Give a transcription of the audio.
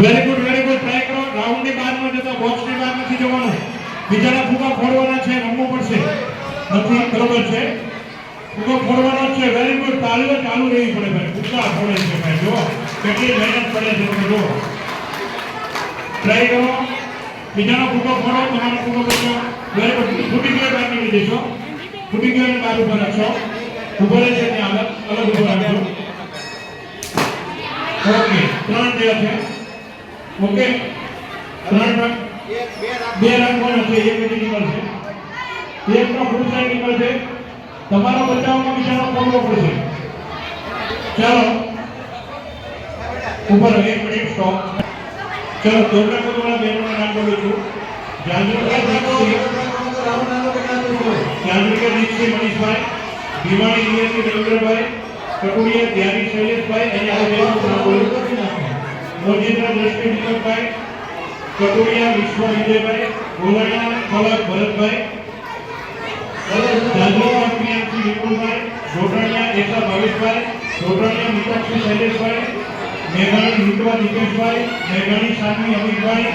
Very good very good try કરો. રાઉન્ડની બહાર ન જતા બોક્સની બહાર નથી જવાનું. બીજાના ફૂગા ફોડવાના છે, રમવું પડશે. નથી, બરોબર છે? ફૂગો ફોડવાનો છે. વેરી ગુડ તાલીઓ ચાલુ રહેવી પડે ભાઈ. ફૂગા ફોડે છે ભાઈ. જો કેટલી મહેનત પડે છે તમે જો ટ્રાય કરો. બીજાનો ફૂગો ફોડો, તમારો ફૂગો બચો વેરી ગુડ ફૂટી ગયો બહાર નીકળી જશો ફૂટી ગયો બહાર ઉપર રાખશો. ઊભો રહે છે ત્યાં અલગ અલગ ઊભો રાખજો. ઓકે ત્રણ થયા છે. ઓકે. બે કોણ છે એક વિકેટ નીકળશે એકનો ફૂલ સાઈડ નીકળશે તમારો બચાવનો નિશાનો ફોડવો પડશે ચાલો. ઉપર એક મિનિટ સ્ટોપ ચાલો દોડના કુદવાળા બહેનોના નામ બોલું છું. જાંજુકર દીક્ષિત મનીષભાઈ. ભીમાણી નિયતિ રવિન્દ્રભાઈ. કટુડિયા ધ્યાની શૈલેષભાઈ અહીંયા બહેનોનું નામ બોલું મોજીન્દ્ર દ્રષ્ટિ દીપકભાઈ કટોડિયા વિશ્વ વિજયભાઈ ગોલાણીયા ફલક ભરતભાઈ. જાદવમાં પ્રિયાંશી વિપુલભાઈ જોટાણીયા એસા ભાવેશભાઈ જોટાણીયા શૈલેષભાઈ, મેઘાણી હિતવા દીપેશભાઈ મેઘાણી, સાનવી અમિતભાઈ